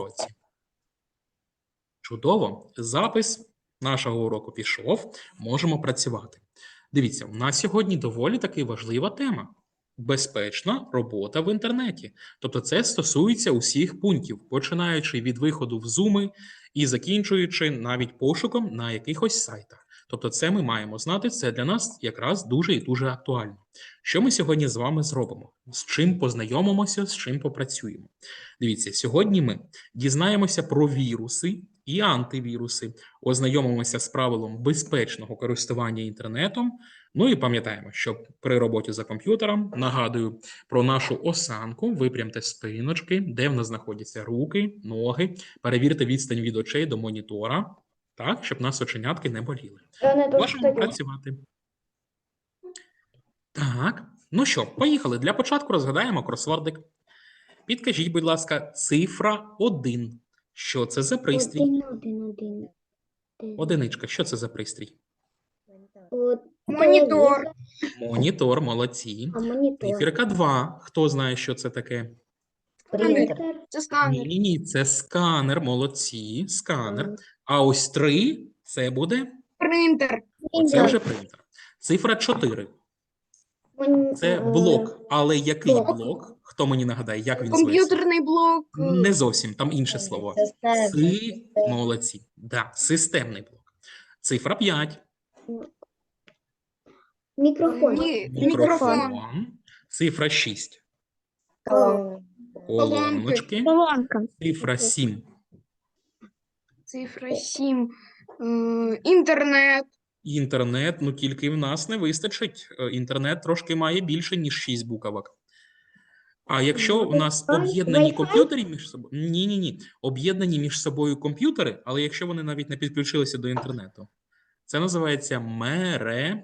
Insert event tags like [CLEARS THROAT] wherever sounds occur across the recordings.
році. Чудово. Запис нашого уроку пішов. Можемо працювати. Дивіться, у нас сьогодні доволі таки важлива тема. Безпечна робота в інтернеті. Тобто це стосується усіх пунктів, починаючи від виходу в зуми і закінчуючи навіть пошуком на якихось сайтах. Тобто, це ми маємо знати, це для нас якраз дуже і дуже актуально. Що ми сьогодні з вами зробимо? З чим познайомимося, з чим попрацюємо? Дивіться, сьогодні ми дізнаємося про віруси і антивіруси, ознайомимося з правилом безпечного користування інтернетом. Ну і пам'ятаємо, що при роботі за комп'ютером нагадую про нашу осанку, випрямте спиночки, де в нас знаходяться руки, ноги, перевірте відстань від очей до монітора, так, щоб нас оченятки не боліли. Можемо працювати. Так, ну що, поїхали. Для початку розгадаємо кросвордик. Підкажіть, будь ласка, цифра 1. Що це за пристрій? Один, один, один. один. Одиничка. Що це за пристрій? Монітор. Монітор, молодці. А монітор. Циферка 2. Хто знає, що це таке? Принтер. Це сканер. Ні, ні, це сканер, молодці, сканер. А ось 3 це буде, Принтер. оце вже принтер. Цифра 4. Це е, блок. Але який блок. блок? Хто мені нагадає, як він зветься? Комп'ютерний блок. Не зовсім, там інше слово. Си... Молодці. Да, системний блок. Цифра 5. Мікрофон. Мікрофон. мікрофон. Цифра 6. Колоночки. Колонка. Цифра 7. Цифра 7. Інтернет. Інтернет, ну тільки в нас не вистачить. Е, Інтернет трошки має більше, ніж 6 буквок. А якщо в нас об'єднані комп'ютери між собою, ні, ні, ні, об'єднані між собою комп'ютери, але якщо вони навіть не підключилися до інтернету, це називається мере,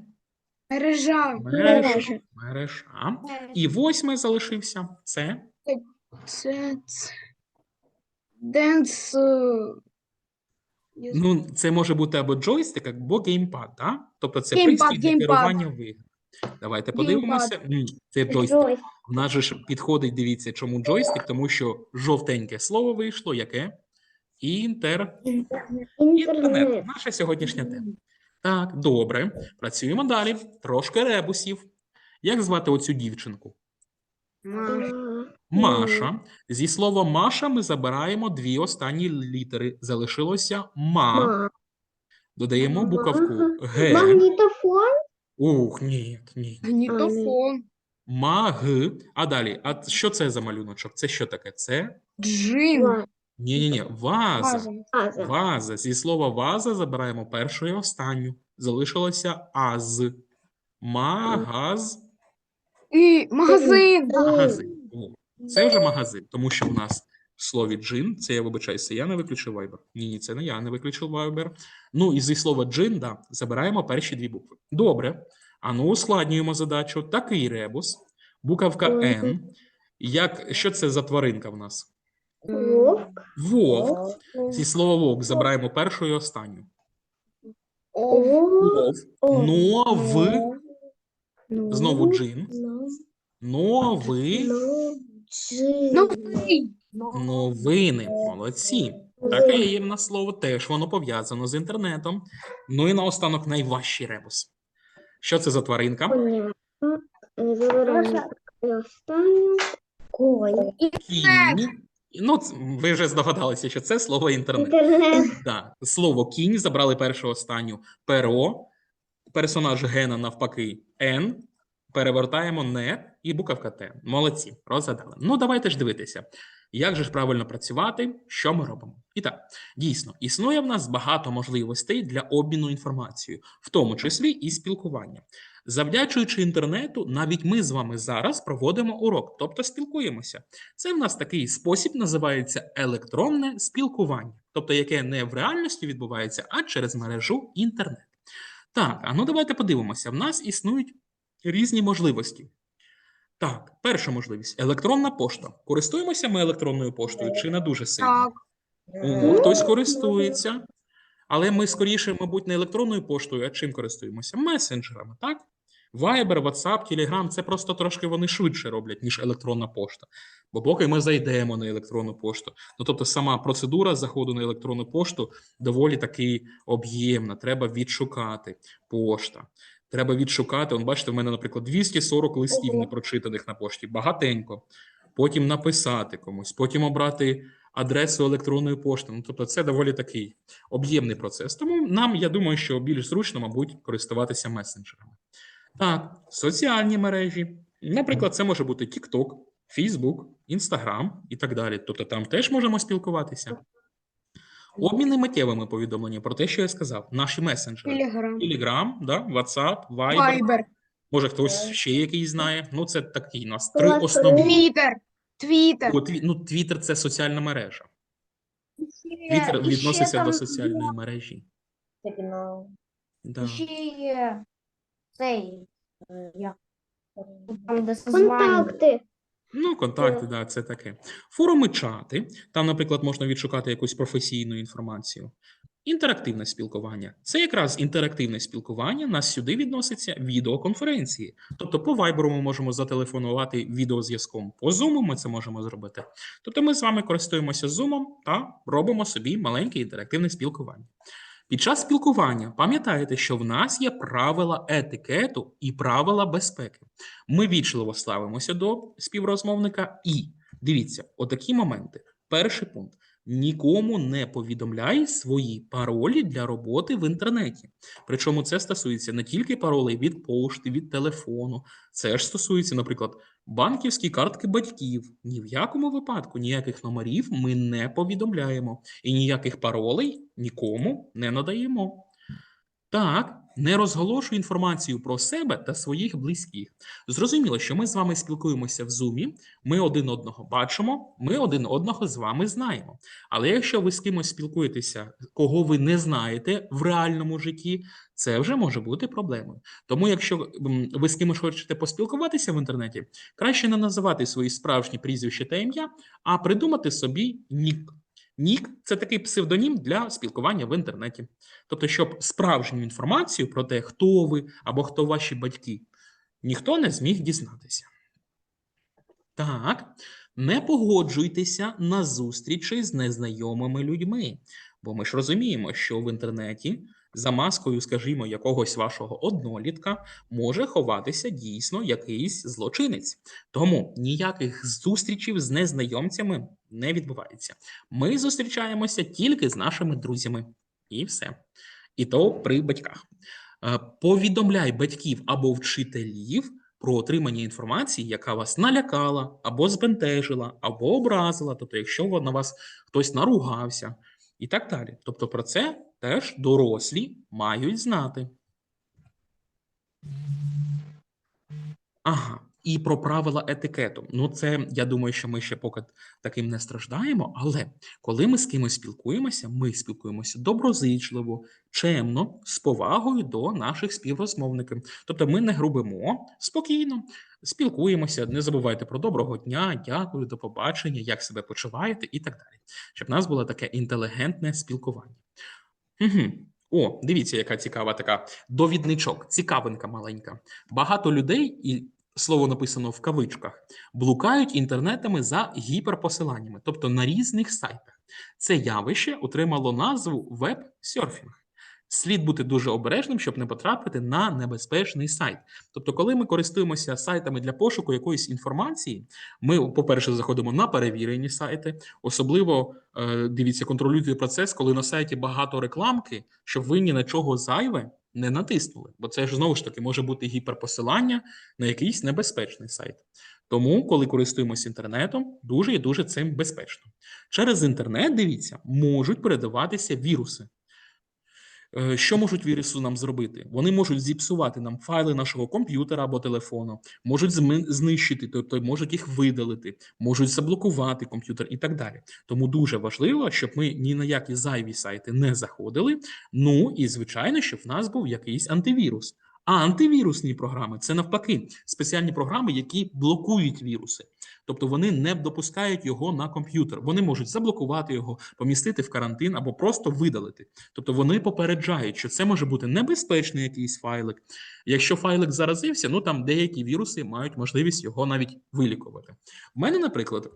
Мережа. мережа. Мережа. І восьме залишився. Це Це. це- Денс. Ну, це може бути або джойстик, або геймпад, да? Тобто це Геймпад, пристрій для геймпад. керування в іграх. Давайте подивимося. М, Це джойстик. Джойстик. В нас же ж підходить, дивіться, чому джойстик, тому що жовтеньке слово вийшло, яке? Інтер. Інтернет. Інтернет. Наша сьогоднішня тема. Так, добре. Працюємо далі. Трошки ребусів. Як звати оцю дівчинку? Маша. Зі слова Маша ми забираємо дві останні літери. Залишилося ма. ма- Додаємо буковку Г. Магнітофон. Ух, ні, ні. Магнітофон. Маг. А далі, а що це за малюночок? Це що таке? Це? Джин. Ні-ні-ні, ваза. Ваза. Ваза. Зі слова ваза забираємо першу і останню. Залишилося аз. Магаз. І магазин. Магазин. О, це вже магазин, тому що в нас в слові джин, це я вибачаюся, я не виключив Viber. Ні, ні, це не я не виключив Viber. Ну і зі слова джин, да, забираємо перші дві букви. Добре. А ну ускладнюємо задачу. Такий ребус. Буковка. N. Як, що це за тваринка в нас? Вовк. Вовк. Зі слова вовк забираємо першу і останню. Ов. Нов. Ну, Знову джин. ну, Нови. ну, джин. Новий. Новини. Молодці. Таке є в нас слово, теж воно пов'язано з інтернетом. Ну і наостанок найважчий ребус. Що це за тваринка? Кінь. Ну, ви вже здогадалися, що це слово інтернет. Інтернет. Да. Слово кінь забрали першу останню перо. Персонаж Гена навпаки Н. Перевертаємо не і буковка Т. Молодці, розгадали. Ну, давайте ж дивитися, як же ж правильно працювати, що ми робимо. І так, дійсно, існує в нас багато можливостей для обміну інформацією, в тому числі і спілкування. Завдячуючи інтернету, навіть ми з вами зараз проводимо урок, тобто спілкуємося. Це в нас такий спосіб називається електронне спілкування, тобто яке не в реальності відбувається, а через мережу інтернет. Так, а ну давайте подивимося. В нас існують різні можливості. Так, перша можливість електронна пошта. Користуємося ми електронною поштою чи не дуже сильно? Так. Хтось користується. Але ми скоріше, мабуть, не електронною поштою, а чим користуємося? Месенджерами, так? Viber, WhatsApp, Telegram – це просто трошки вони швидше роблять, ніж електронна пошта. Бо поки ми зайдемо на електронну пошту, ну тобто сама процедура заходу на електронну пошту доволі таки об'ємна. Треба відшукати пошта. Треба відшукати. Он бачите, в мене, наприклад, 240 листів непрочитаних на пошті. Багатенько. Потім написати комусь, потім обрати адресу електронної пошти. Ну, тобто, це доволі такий об'ємний процес. Тому нам, я думаю, що більш зручно, мабуть, користуватися месенджерами. Так, соціальні мережі. Наприклад, це може бути TikTok, Facebook, Instagram і так далі. Тобто там теж можемо спілкуватися. Обміни миттєвими повідомленнями про те, що я сказав. Наші месенджери. Телеграм. Telegram, да, WhatsApp, Viber. Вайбер. Може, хтось ще якийсь знає. Ну, це такі у нас три основні. Твіттер. Твіттер. О, тві- Ну, Twitter – це соціальна мережа. Twitter відноситься до соціальної мережі. Да. Ще є цей, е, як, там, де созвання. Контакти. Ну, контакти, да, це таке. Форуми, чати. Там, наприклад, можна відшукати якусь професійну інформацію. Інтерактивне спілкування. Це якраз інтерактивне спілкування. Нас сюди відноситься відеоконференції. Тобто, по Viber ми можемо зателефонувати відеозв'язком. По Zoom ми це можемо зробити. Тобто, ми з вами користуємося Zoom та робимо собі маленьке інтерактивне спілкування. Під час спілкування пам'ятаєте, що в нас є правила етикету і правила безпеки. Ми вічливо ставимося до співрозмовника і дивіться, отакі моменти. Перший пункт. Нікому не повідомляй свої паролі для роботи в інтернеті. Причому це стосується не тільки паролей від пошти, від телефону. Це ж стосується, наприклад, банківські картки батьків. Ні в якому випадку ніяких номерів ми не повідомляємо і ніяких паролей нікому не надаємо. Так, не розголошуй інформацію про себе та своїх близьких. Зрозуміло, що ми з вами спілкуємося в Zoom, ми один одного бачимо, ми один одного з вами знаємо. Але якщо ви з кимось спілкуєтеся, кого ви не знаєте в реальному житті, це вже може бути проблемою. Тому, якщо ви з кимось хочете поспілкуватися в інтернеті, краще не називати свої справжні прізвища та ім'я, а придумати собі нік. Нік це такий псевдонім для спілкування в інтернеті. Тобто, щоб справжню інформацію про те, хто ви або хто ваші батьки, ніхто не зміг дізнатися. Так, не погоджуйтеся на зустрічі з незнайомими людьми, бо ми ж розуміємо, що в інтернеті за маскою, скажімо, якогось вашого однолітка може ховатися дійсно якийсь злочинець. Тому ніяких зустрічей з незнайомцями не відбувається. Ми зустрічаємося тільки з нашими друзями. І все. І то при батьках. Е, Повідомляй батьків або вчителів про отримання інформації, яка вас налякала, або збентежила, або образила, тобто, якщо на вас хтось наругався, і так далі. Тобто, про це теж дорослі мають знати. Ага, і про правила етикету. Ну, це я думаю, що ми ще поки таким не страждаємо. Але коли ми з кимось спілкуємося, ми спілкуємося доброзичливо, чемно, з повагою до наших співрозмовників. Тобто, ми не грубимо спокійно, спілкуємося. Не забувайте про доброго дня, дякую, до побачення, як себе почуваєте, і так далі. Щоб в нас було таке інтелігентне спілкування. Угу. О, дивіться, яка цікава така довідничок, цікавинка маленька. Багато людей, і слово написано в кавичках, блукають інтернетами за гіперпосиланнями, тобто на різних сайтах. Це явище отримало назву веб-серфінг. Слід бути дуже обережним, щоб не потрапити на небезпечний сайт. Тобто, коли ми користуємося сайтами для пошуку якоїсь інформації, ми, по-перше, заходимо на перевірені сайти, особливо е, дивіться, контролюйте процес, коли на сайті багато рекламки, щоб ви ні на чого зайве не натиснули. Бо це ж знову ж таки може бути гіперпосилання на якийсь небезпечний сайт. Тому, коли користуємося інтернетом, дуже і дуже цим безпечно. Через інтернет, дивіться, можуть передаватися віруси. Е, Що можуть віруси нам зробити? Вони можуть зіпсувати нам файли нашого комп'ютера або телефону, можуть знищити, тобто можуть їх видалити, можуть заблокувати комп'ютер і так далі. Тому дуже важливо, щоб ми ні на які зайві сайти не заходили. Ну і звичайно, щоб в нас був якийсь антивірус. А антивірусні програми це навпаки спеціальні програми, які блокують віруси. Тобто вони не допускають його на комп'ютер. Вони можуть заблокувати його, помістити в карантин або просто видалити. Тобто вони попереджають, що це може бути небезпечний якийсь файлик. Якщо файлик заразився, ну там деякі віруси мають можливість його навіть вилікувати. У мене, наприклад,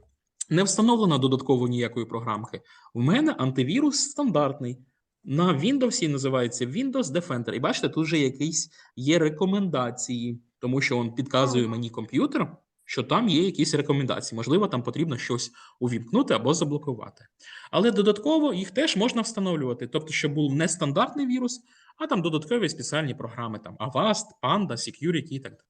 не встановлено додатково ніякої програмки. У мене антивірус стандартний. На Windows називається Windows Defender. І бачите, тут вже якісь є рекомендації, тому що він підказує мені комп'ютер, що там є якісь рекомендації. Можливо, там потрібно щось увімкнути або заблокувати. Але додатково їх теж можна встановлювати, тобто, щоб був не стандартний вірус, а там додаткові спеціальні програми, там Avast, Panda, Security і так далі.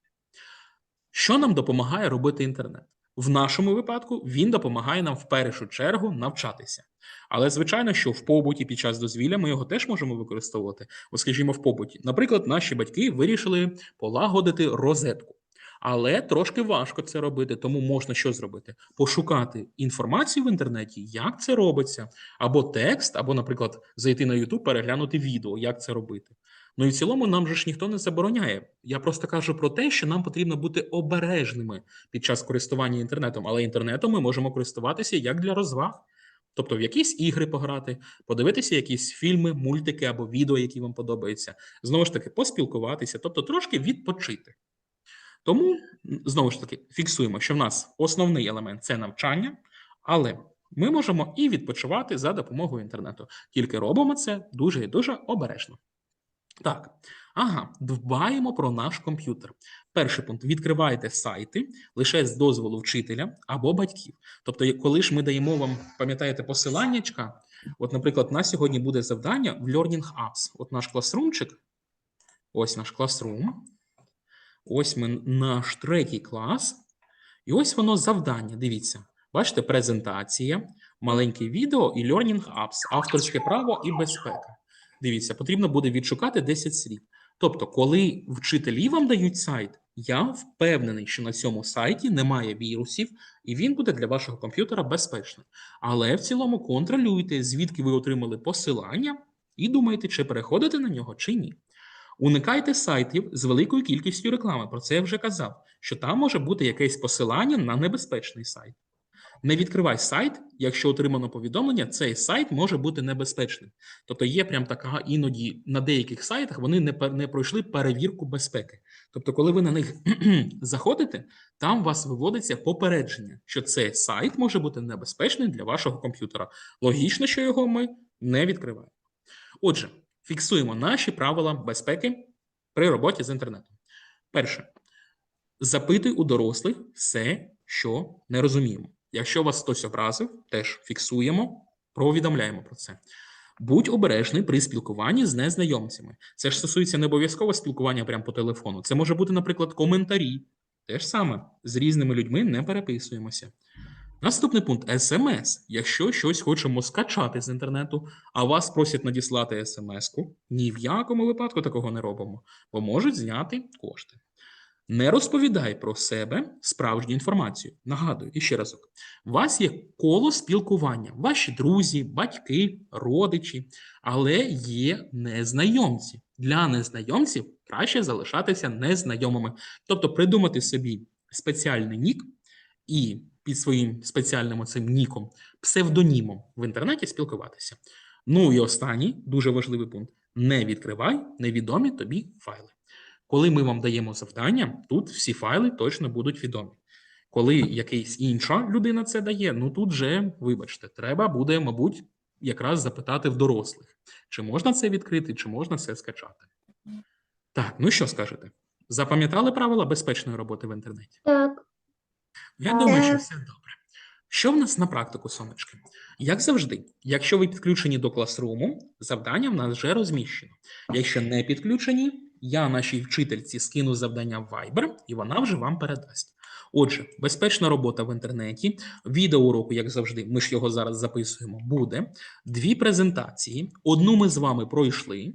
Що нам допомагає робити інтернет? В нашому випадку він допомагає нам в першу чергу навчатися. Але звичайно, що в побуті під час дозвілля ми його теж можемо використовувати. От, скажімо, в побуті. Наприклад, наші батьки вирішили полагодити розетку. Але трошки важко це робити, тому можна що зробити? Пошукати інформацію в інтернеті, як це робиться, або текст, або, наприклад, зайти на YouTube, переглянути відео, як це робити. Ну і в цілому нам же ж ніхто не забороняє. Я просто кажу про те, що нам потрібно бути обережними під час користування інтернетом, але інтернетом ми можемо користуватися як для розваг. Тобто в якісь ігри пограти, подивитися якісь фільми, мультики або відео, які вам подобаються, знову ж таки, поспілкуватися, тобто трошки відпочити. Тому, знову ж таки, фіксуємо, що в нас основний елемент це навчання, але ми можемо і відпочивати за допомогою інтернету. Тільки робимо це дуже і дуже обережно. Так, ага, дбаємо про наш комп'ютер. Перший пункт: відкривайте сайти лише з дозволу вчителя або батьків. Тобто, коли ж ми даємо вам, пам'ятаєте, посиланнячка, от, наприклад, на сьогодні буде завдання в Learning Apps. От наш класрумчик, ось наш класрум, ось ми, наш третій клас, і ось воно завдання. Дивіться, бачите, презентація, маленьке відео і Learning Apps, авторське право і безпека. Дивіться, потрібно буде відшукати 10 слів. Тобто, коли вчителі вам дають сайт, я впевнений, що на цьому сайті немає вірусів, і він буде для вашого комп'ютера безпечним. Але в цілому контролюйте, звідки ви отримали посилання, і думайте, чи переходити на нього, чи ні. Уникайте сайтів з великою кількістю реклами. Про це я вже казав, що там може бути якесь посилання на небезпечний сайт. Не відкривай сайт, якщо отримано повідомлення, цей сайт може бути небезпечним. Тобто є прям така іноді на деяких сайтах вони не, не пройшли перевірку безпеки. Тобто, коли ви на них [CLEARS THROAT] заходите, там у вас виводиться попередження, що цей сайт може бути небезпечним для вашого комп'ютера. Логічно, що його ми не відкриваємо. Отже, фіксуємо наші правила безпеки при роботі з інтернетом. Перше, запитуй у дорослих все, що не розуміємо. Якщо вас хтось образив, теж фіксуємо, повідомляємо про це. Будь обережний при спілкуванні з незнайомцями. Це ж стосується не обов'язково спілкування прямо по телефону. Це може бути, наприклад, коментарі. Те ж саме з різними людьми не переписуємося. Наступний пункт смс. Якщо щось хочемо скачати з інтернету, а вас просять надіслати смс-ку, ні в якому випадку такого не робимо, бо можуть зняти кошти. Не розповідай про себе справжню інформацію. Нагадую, і ще разок: у вас є коло спілкування, ваші друзі, батьки, родичі, але є незнайомці. Для незнайомців краще залишатися незнайомими, тобто придумати собі спеціальний нік і під своїм спеціальним оцим ніком, псевдонімом в інтернеті спілкуватися. Ну і останній дуже важливий пункт: не відкривай невідомі тобі файли. Коли ми вам даємо завдання, тут всі файли точно будуть відомі. Коли якийсь інша людина це дає, ну тут же, вибачте, треба буде, мабуть, якраз запитати в дорослих, чи можна це відкрити, чи можна це скачати. Так, ну що скажете? Запам'ятали правила безпечної роботи в інтернеті? Так. Я думаю, що все добре. Що в нас на практику, сонечки? Як завжди, якщо ви підключені до класруму, завдання в нас вже розміщено. Якщо не підключені, я нашій вчительці скину завдання в Viber, і вона вже вам передасть. Отже, безпечна робота в інтернеті, відеоуроку, як завжди, ми ж його зараз записуємо, буде. Дві презентації. Одну ми з вами пройшли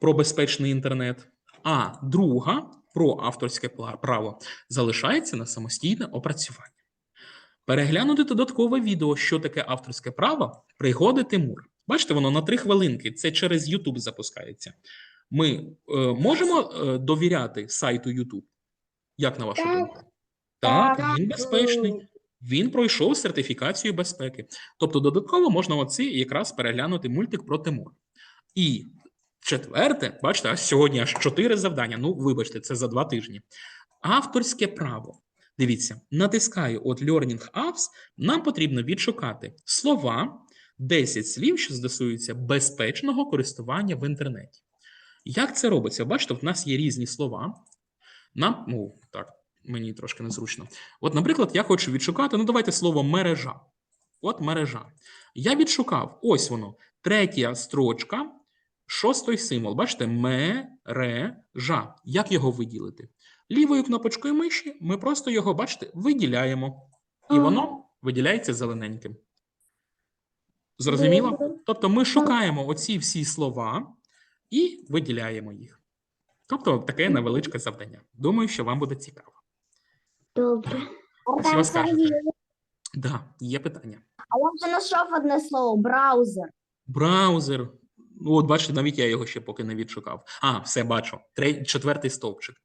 про безпечний інтернет, а друга про авторське право залишається на самостійне опрацювання. Переглянути додаткове відео, що таке авторське право, пригоди Тимур. Бачите, воно на три хвилинки. Це через YouTube запускається. Ми е, можемо е, довіряти сайту YouTube? Як на вашу Так. думку? Так, Так. він безпечний. Він пройшов сертифікацію безпеки. Тобто, додатково можна оці якраз переглянути мультик про Тимур. І четверте, бачите, аж сьогодні аж чотири завдання. Ну, вибачте, це за два тижні. Авторське право. Дивіться, натискаю от Learning Apps, нам потрібно відшукати слова, 10 слів, що стосуються безпечного користування в інтернеті. Як це робиться? Бачите, в нас є різні слова. Нам, ну, так, мені трошки незручно. От, наприклад, я хочу відшукати, ну давайте слово мережа. От мережа. Я відшукав, ось воно, третя строчка, шостий символ. Бачите, мережа. Як його виділити? Лівою кнопочкою миші ми просто його, бачите, виділяємо. І воно виділяється зелененьким. Зрозуміло? Тобто ми шукаємо оці всі слова і виділяємо їх. Тобто таке невеличке завдання. Думаю, що вам буде цікаво. Добре. Що скажете? Да, є питання. А я вже знайшов одне слово браузер. Браузер. Ну, от бачите, навіть я його ще поки не відшукав. А, все бачу. Третій, четвертий стовпчик.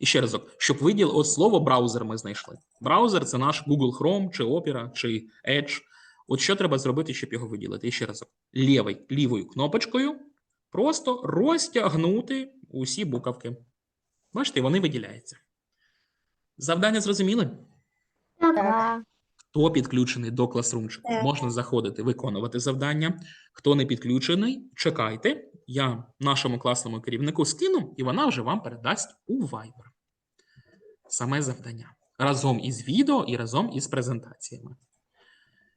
І ще разок, щоб виділ, от слово браузер ми знайшли. Браузер це наш Google Chrome, чи Opera, чи Edge. От що треба зробити, щоб його виділити? І ще разок. Лівий, лівою кнопочкою просто розтягнути усі буковки. Бачите, вони виділяються. Завдання зрозуміли? Так. Хто підключений до класрумчику, можна заходити, виконувати завдання. Хто не підключений, чекайте. Я нашому класному керівнику скину, і вона вже вам передасть у Viber. Саме завдання. Разом із відео і разом із презентаціями.